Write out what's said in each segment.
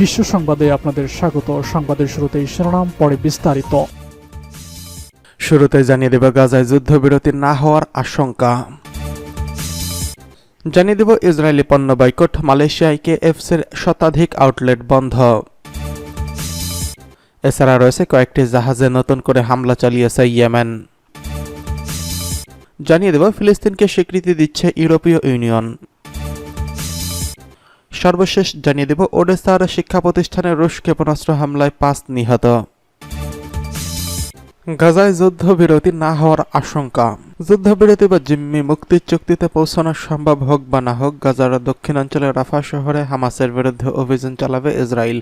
বিশ্ব সংবাদে আপনাদের স্বাগত। সংবাদের শুরুতেই শিরোনাম, পরে বিস্তারিত। শুরুতে জানিয়ে দেব, গাজায় যুদ্ধবিরতি না হওয়ার আশঙ্কা। জানিয়ে দেব, ইসরায়েলি পণ্য বয়কট মালয়েশিয়ায় কেএফসির শতাধিক আউটলেট বন্ধ। এছাড়া রয়েছে কয়েকটি জাহাজে নতুন করে হামলা চালিয়েছে ইয়েমেন। জানিয়ে দেব, ফিলিস্তিনকে স্বীকৃতি দিচ্ছে ইউরোপীয় ইউনিয়ন। সর্বশেষ জানিয়ে দেব ওডেসার শিক্ষা প্রতিষ্ঠানে রুশ ক্ষেপণাস্ত্র হামলায় পাঁচ নিহত। গাজায় যুদ্ধবিরতি না হওয়ার আশঙ্কা। যুদ্ধবিরতি বা জিম্মি মুক্তির চুক্তিতে পৌঁছানো সম্ভব হোক বা না হোক, গাজার দক্ষিণাঞ্চলের রাফা শহরে হামাসের বিরুদ্ধে অভিযান চালাবে ইসরায়েল।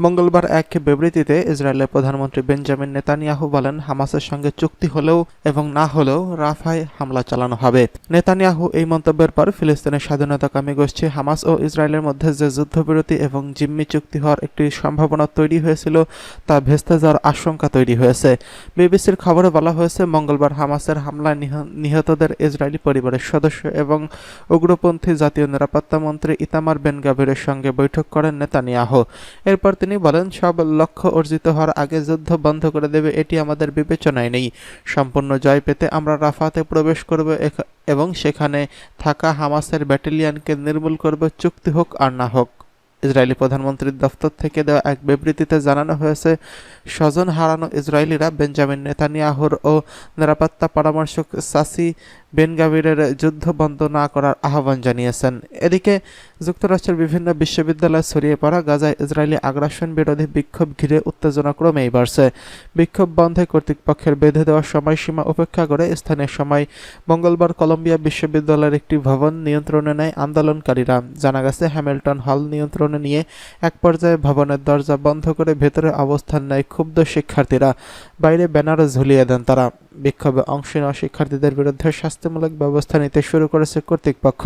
মঙ্গলবার এক বিবৃতিতে ইসরায়েলের প্রধানমন্ত্রী বেঞ্জামিন নেতানিয়াহু বলেন, হামাসের সঙ্গে চুক্তি হলেও এবং না হলেও রাফায় হামলা চালানো হবে। নেতানিয়াহু এই মন্তব্যের পর ফিলিস্তিনের স্বাধীনতাকামী গোষ্ঠী হামাস ও ইসরায়েলের মধ্যে যে যুদ্ধবিরতি এবং জিম্মি চুক্তি হওয়ার একটি সম্ভাবনা তৈরি হয়েছিল, তা ভেস্তে যাওয়ার আশঙ্কা তৈরি হয়েছে। বিবিসির খবরে বলা হয়েছে, মঙ্গলবার হামাসের হামলায় নিহ- নিহতদের ইসরায়েলি পরিবারের সদস্য এবং উগ্রপন্থী জাতীয় নিরাপত্তা মন্ত্রী ইতামার বেন গাভিরের সঙ্গে বৈঠক করেন নেতানিয়াহু। এরপর তিনি বলেন, সব লক্ষ্য অর্জিত হওয়ার আগে যুদ্ধ বন্ধ করে দেবে, এটি আমাদের বিবেচনায় নেই। সম্পূর্ণ জয় পেতে আমরা রাফাতে প্রবেশ করব এবং সেখানে থাকা হামাসের ব্যাটালিয়ানকে নির্মূল করব, চুক্তি হোক আর না হোক। ইসরায়েলি প্রধানমন্ত্রীর দফতর থেকে দেওয়া এক বিবৃতিতে জানানো হয়েছে, স্বজন হারানো ইসরায়েলিরা বেঞ্জামিন নেতানিয়াহুর ও নিরাপত্তা পরামর্শক সাসি বেনগাবিরের যুদ্ধ বন্ধ না করার আহ্বান জানিয়েছেন। এদিকে যুক্তরাষ্ট্রের বিভিন্ন বিশ্ববিদ্যালয়ে ছড়িয়ে পড়া গাজায় ইসরায়েলি আগ্রাসন বিরোধী বিক্ষোভ ঘিরে উত্তেজনা ক্রমেই বাড়ছে। বিক্ষোভ বন্ধে কর্তৃপক্ষের বেঁধে দেওয়া সময়সীমা উপেক্ষা করে স্থানীয় সময় মঙ্গলবার কলম্বিয়া বিশ্ববিদ্যালয়ের একটি ভবন নিয়ন্ত্রণে নেয় আন্দোলনকারীরা। জানা গেছে, হ্যামিল্টন হল নিয়ন্ত্রণে নিয়ে এক পর্যায়ে ভবনের দরজা বন্ধ করে ভেতরে অবস্থান নেয় ক্ষুব্ধ শিক্ষার্থীরা। বাইরে ব্যানার ঝুলিয়ে দেন তারা। বিক্ষোভে অংশ নেওয়া শিক্ষার্থীদের বিরুদ্ধে শাস্তিমূলক ব্যবস্থা নিতে শুরু করেছে কর্তৃপক্ষ।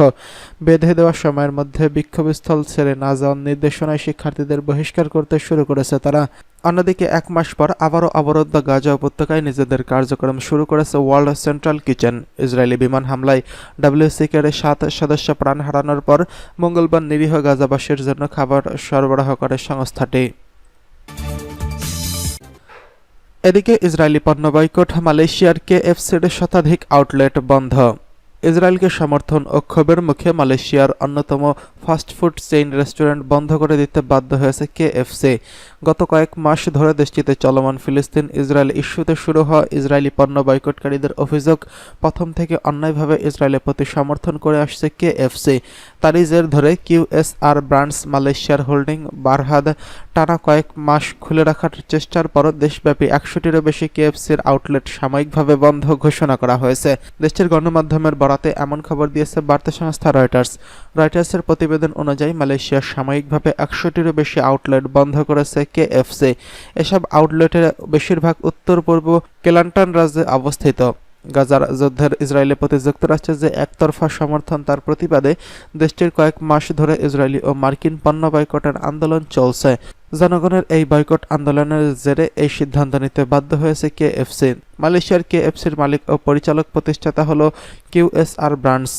বেঁধে দেওয়ার সময়ের মধ্যে বিক্ষোভস্থল ছেড়ে না যাওয়ার নির্দেশনায় শিক্ষার্থীদের বহিষ্কার করতে শুরু করেছে তারা। অন্যদিকে এক মাস পর আবারও অবরুদ্ধ গাজা উপত্যকায় নিজেদের কার্যক্রম শুরু করেছে ওয়ার্ল্ড সেন্ট্রাল কিচেন। ইসরায়েলি বিমান হামলায় ডাব্লিউসিকের সাত সদস্য প্রাণ হারানোর পর মঙ্গলবার নিরীহ গাজাবাসীর জন্য খাবার সরবরাহ করে সংস্থাটি। এদিকে ইসরায়েলি পণ্য বয়কট মালয়েশিয়ার কেএফসির শতাধিক আউটলেট বন্ধ। ইসরায়েলকে সমর্থন ও ক্ষোভের মুখে মালয়েশিয়ার অন্যতম ফাস্টফুড চেইন রেস্টুরেন্ট বন্ধ করে দিতে বাধ্য হয়েছে কেএফসি। গত কয়েক মাস ধরে দেশটিতে চলমান ফিলিস্তিন ইসরায়েল ইস্যুতে শুরু হওয়া ইসরায়েলি পণ্য বয়কটকারীদের অভিযোগ, প্রথম থেকে অন্যায়ভাবে ইসরায়েলের প্রতি সমর্থন করে আসছে কেএফসি। তারই জের ধরে কিউএসআর ব্রান্ডস মালয়েশিয়ার হোল্ডিং বারহাদ টানা কয়েক মাস খুলে রাখার চেষ্টার পর দেশব্যাপী একশোটিরও বেশি কেএফসির আউটলেট সাময়িকভাবে বন্ধ ঘোষণা করা হয়েছে। দেশটির গণমাধ্যমের বরাতে এমন খবর দিয়েছে বার্তা সংস্থা রয়টার্স। রয়টার্সের প্রতিবেদন অনুযায়ী মালয়েশিয়া সাময়িকভাবে একশোটিরও বেশি আউটলেট বন্ধ করেছে কেএফসি। এসব আউটলেটের বেশিরভাগ উত্তর পূর্ব কেলান্টান রাজ্যে অবস্থিত। গাজার যুদ্ধের ইসরায়েলের প্রতি যুক্তরাষ্ট্রের যে একতরফা সমর্থন, তার প্রতিবাদে দেশটির কয়েক মাস ধরে ইসরায়েলি ও মার্কিন পণ্য বয়কটের আন্দোলন চলছে। জনগণের এই বয়কট আন্দোলনের জেরে এই সিদ্ধান্ত নিতে বাধ্য হয়েছে কেএফসি। মালয়েশিয়ার কেএফসির মালিক ও পরিচালক প্রতিষ্ঠাতা হল কিউএসআর ব্রান্ডস।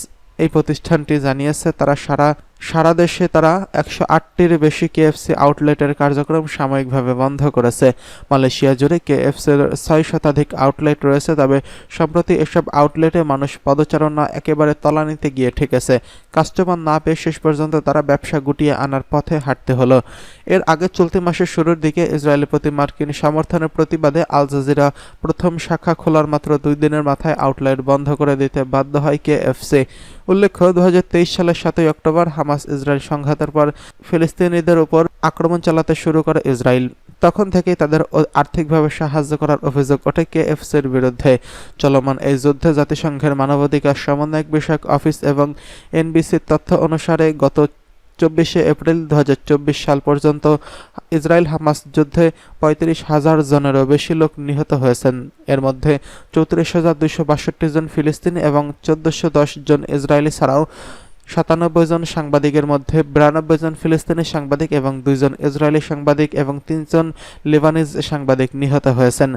এই প্রতিষ্ঠানটি জানিয়েছে, তারা সারা সারা দেশে তারা একশো আটটির বেশি কেএফসি আউটলেটের কার্যক্রম সাময়িকভাবে বন্ধ করেছে। মালয়েশিয়া জুড়ে কেএফসির ছয় শতাধিক আউটলেট রয়েছে, তবে সম্প্রতি এসব আউটলেটে মানুষ পদচারণা একেবারে তলানিতে গিয়ে ঠেকেছে। কাস্টমার না পেয়ে শেষ পর্যন্ত তারা ব্যবসা গুটিয়ে আনার পথে হাঁটতে হলো। এর আগে চলতি মাসের শুরুর দিকে ইসরায়েলের প্রতি মার্কিন সমর্থনের প্রতিবাদে আল জাজিরা প্রথম শাখা খোলার মাত্র দুই দিনের মাথায় আউটলেট বন্ধ করে দিতে বাধ্য হয় কেএফসি। উল্লেখ্য দু হাজার তেইশ সালের সাতই অক্টোবর হামাস ইসরায়েল সংঘাতের পর ফিলিস্তিনিদের উপর আক্রমণ চালাতে শুরু করে ইসরায়েল। তখন থেকেই তাদের আর্থিকভাবে সাহায্য করার অভিযোগ ওঠে কেএফসির বিরুদ্ধে। চলমান এই যুদ্ধে জাতিসংঘের মানবাধিকার সমন্বয়ক বিষয়ক অফিস এবং এনবিসির তথ্য অনুসারে গত চব্বিশে এপ্রিল দু হাজার চব্বিশ সাল পর্যন্ত ইসরায়েল হামাস যুদ্ধে পঁয়ত্রিশ হাজার জনেরও বেশি লোক নিহত হয়েছেন। এর মধ্যে চৌত্রিশ হাজার দুইশো বাষট্টি জন ফিলিস্তিনি এবং চোদ্দশো দশ জন ইসরায়েলি ছাড়াও সাতানব্বই জন সাংবাদিকের মধ্যে বিরানব্বই জন ফিলিস্তিনি সাংবাদিক এবং দুইজন ইসরায়েলি সাংবাদিক এবং তিনজন লেবানিজ সাংবাদিক নিহত হয়েছেন।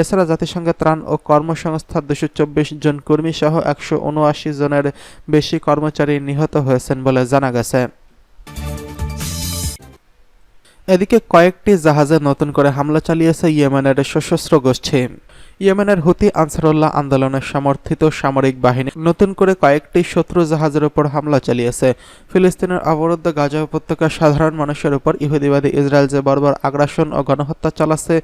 এছাড়া জাতিসংঘের ত্রাণ ও কর্মসংস্থা দুশো চব্বিশ জন কর্মী সহ একশো উনআশি জনের বেশি কর্মচারী নিহত হয়েছেন বলে জানা গেছে। এদিকে কয়েকটি জাহাজে নতুন করে হামলা চালিয়েছে ইয়েমেনের সশস্ত্র গোষ্ঠী। ইয়েমেনের হুতি আনসারুল্লাহ আন্দোলনের সমর্থিত সামরিক বাহিনী নতুন করে কয়েকটি শত্রু জাহাজের উপর হামলা চালিয়েছে। ফিলিস্তিনের অবরুদ্ধ গাজা উপত্যকার সাধারণ মানুষের উপর ইহুদিবাদী ইসরায়েল যে বর্বর আগ্রাসন ও গণহত্যা চালাচ্ছে,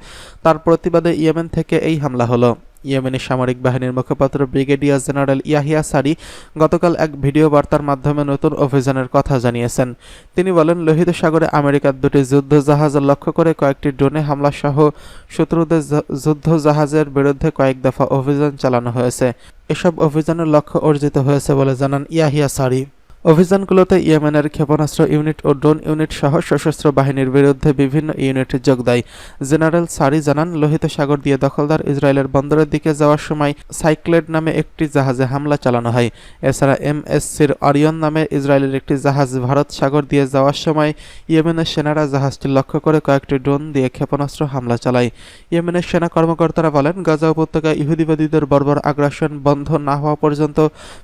তার প্রতিবাদে ইয়েমেন থেকে এই হামলা হলো। ইয়েমেনি সামরিক বাহিনীর মুখপাত্র ব্রিগেডিয়ার জেনারেল ইয়াহিয়া সারি গতকাল এক ভিডিও বার্তার মাধ্যমে নতুন অভিযানের কথা জানিয়েছেন। তিনি বলেন, লোহিত সাগরে আমেরিকার দুটি যুদ্ধ জাহাজ লক্ষ্য করে কয়েকটি ড্রোনে হামলা সহ শত্রুদের জ- যুদ্ধ জাহাজের বিরুদ্ধে কয়েক দফা অভিযান চালানো হয়েছে। এসব অভিযানের লক্ষ্য অর্জিত হয়েছে বলে জানান ইয়াহিয়া সারি। অভিযানগুলোতে ইয়েমেনের ক্ষেপণাস্ত্র ইউনিট ও ড্রোন ইউনিট সহ সশস্ত্র বাহিনীর বিরুদ্ধে বিভিন্ন ইউনিট যোগ দেয়। জেনারেল সারি জানান, লোহিত সাগর দিয়ে দখলদার ইসরায়েলের বন্দরের দিকে যাওয়ার সময় সাইক্লেড নামে একটি জাহাজে হামলা চালানো হয়। এছাড়া এমএসসির অরিয়ন নামে ইসরায়েলের একটি জাহাজ ভারত সাগর দিয়ে যাওয়ার সময় ইয়েমেনের সেনারা জাহাজটি লক্ষ্য করে কয়েকটি ড্রোন দিয়ে ক্ষেপণাস্ত্র হামলা চালায়। ইয়েমেনের সেনা কর্মকর্তারা বলেন, গাজা উপত্যকায় ইহুদিবাদীদের বর্বর আগ্রাসন বন্ধ না হওয়া পর্যন্ত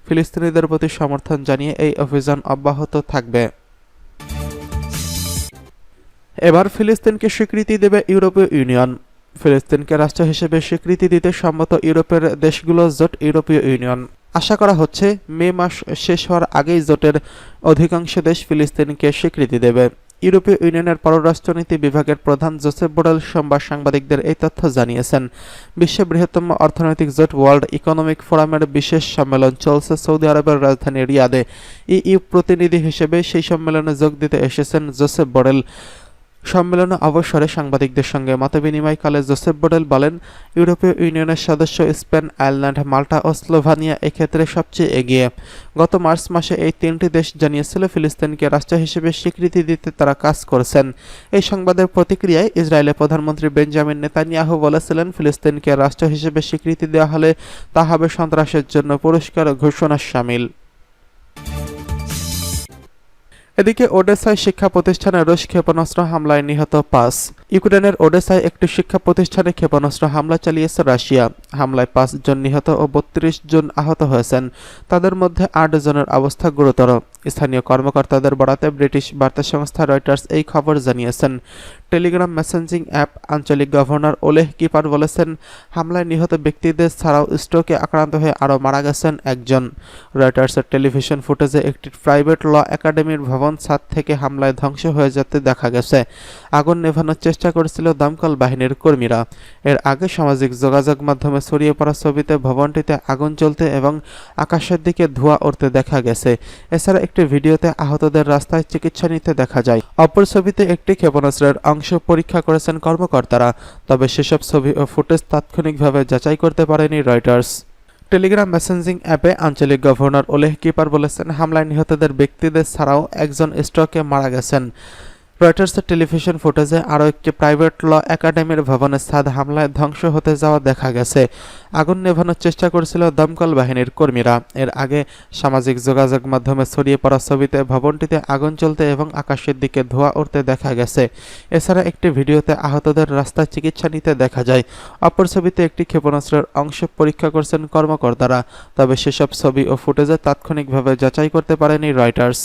ফিলিস্তিনিদের প্রতি সমর্থন জানিয়ে এই অভিযান অব্যাহত থাকবে। এবার ফিলিস্তিনকে স্বীকৃতি দেবে ইউরোপীয় ইউনিয়ন। ফিলিস্তিনকে রাষ্ট্র হিসেবে স্বীকৃতি দিতে সম্মত ইউরোপের দেশগুলো জোট ইউরোপীয় ইউনিয়ন। আশা করা হচ্ছে, মে মাস শেষ হওয়ার আগেই জোটের অধিকাংশ দেশ ফিলিস্তিনকে স্বীকৃতি দেবে। ইউরোপীয় ইউনিয়নের পররাষ্ট্রনীতি বিভাগের প্রধান জোসেফ বোরেল সোমবার সাংবাদিকদের এই তথ্য জানিয়েছেন। বিশ্বের বৃহত্তম অর্থনৈতিক জোট ওয়ার্ল্ড ইকোনমিক ফোরামের বিশেষ সম্মেলন চলছে সৌদি আরবের রাজধানী রিয়াদে। ইইউ প্রতিনিধি হিসেবে সেই সম্মেলনে যোগ দিতে এসেছেন জোসেফ বোরেল সম্মেলনে অবসরে সাংবাদিকদের সঙ্গে মতবিনিময়কালে জোসেফ বোডেল বলেন, ইউরোপীয় ইউনিয়নের সদস্য স্পেন, আয়ারল্যান্ড, মাল্টা ও স্লোভানিয়া এক্ষেত্রে সবচেয়ে এগিয়ে। গত মার্চ মাসে এই তিনটি দেশ জানিয়েছিল ফিলিস্তিনকে রাষ্ট্র হিসেবে স্বীকৃতি দিতে তারা কাজ করছেন। এই সংবাদের প্রতিক্রিয়ায় ইসরায়েলের প্রধানমন্ত্রী বেঞ্জামিন নেতানিয়াহু বলেছিলেন, ফিলিস্তিনকে রাষ্ট্র হিসেবে স্বীকৃতি দেওয়া হলে তা হবে সন্ত্রাসের জন্য পুরস্কার ও ঘোষণা সামিল। এদিকে ওডেসায় শিক্ষা প্রতিষ্ঠানে রুশ ক্ষেপণাস্ত্র হামলায় নিহত পাঁচ। ইউক্রেনের ওডেসায় একটি শিক্ষা প্রতিষ্ঠানে ক্ষেপণাস্ত্র হামলা চালিয়েছে রাশিয়া। হামলায় পাঁচ জন নিহত ও বত্রিশ জন আহত হয়েছেন। তাদের মধ্যে আট জনের অবস্থা গুরুতর। স্থানীয় কর্মকর্তাদের বরাতে ব্রিটিশ বার্তা সংস্থা রয়টার্স এই খবর জানিয়েছেন। টেলিগ্রাম মেসেঞ্জিং অ্যাপ আঞ্চলিক গভর্নর ওলেহ কিপার বলেছেন, হামলায় নিহত ব্যক্তিদের ছাড়াও স্ট্রোকে আক্রান্ত হয়ে আরও মারা গেছেন একজন। রয়টার্সের টেলিভিশন ফুটেজে একটি প্রাইভেট ল একাডেমির ভবন ছাদ থেকে হামলায় ধ্বংস হয়ে যেতে দেখা গেছে। আগুন নেভানোর চেষ্টা করেছিল দমকল বাহিনীর কর্মীরা। এর আগে সামাজিক যোগাযোগ মাধ্যমে ছড়িয়ে পড়া ছবিতে ভবনটিতে আগুন চলতে এবং আকাশের দিকে ধোঁয়া উঠতে দেখা গেছে। এছাড়া একটি ভিডিওতে আহতদের রাস্তায় চিকিৎসা নিতে দেখা যায়। অপর ছবিতে একটি ক্ষেপণাস্ত্রের অংশ পরীক্ষা করেছেন কর্মকর্তারা, তবে সেসব ছবি ও ফুটেজ তাৎক্ষণিকভাবে যাচাই করতে পারেনি রয়টার্স। টেলিগ্রাম মেসেঞ্জিং অ্যাপে আঞ্চলিক গভর্নর ওলেহ কিপার বলেছেন, হামলায় নিহতদের ব্যক্তিদের ছাড়াও একজন স্ট্রোকে মারা গেছেন। রয়টার্সের টেলিভিশন ফুটেজে আরও একটি প্রাইভেট ল একাডেমির ভবনের ছাদ হামলায় ধ্বংস হতে যাওয়া দেখা গেছে। আগুন নেভানোর চেষ্টা করছিল দমকল বাহিনীর কর্মীরা। এর আগে সামাজিক যোগাযোগ মাধ্যমে ছড়িয়ে পড়া ছবিতে ভবনটিতে আগুন চলতে এবং আকাশের দিকে ধোঁয়া উঠতে দেখা গেছে। এছাড়া একটি ভিডিওতে আহতদের রাস্তায় চিকিৎসা নিতে দেখা যায়। অপর ছবিতে একটি ক্ষেপণাস্ত্রের অংশ পরীক্ষা করছেন কর্মকর্তারা। তবে সেসব ছবি ও ফুটেজে তাৎক্ষণিকভাবে যাচাই করতে পারেনি রয়টার্স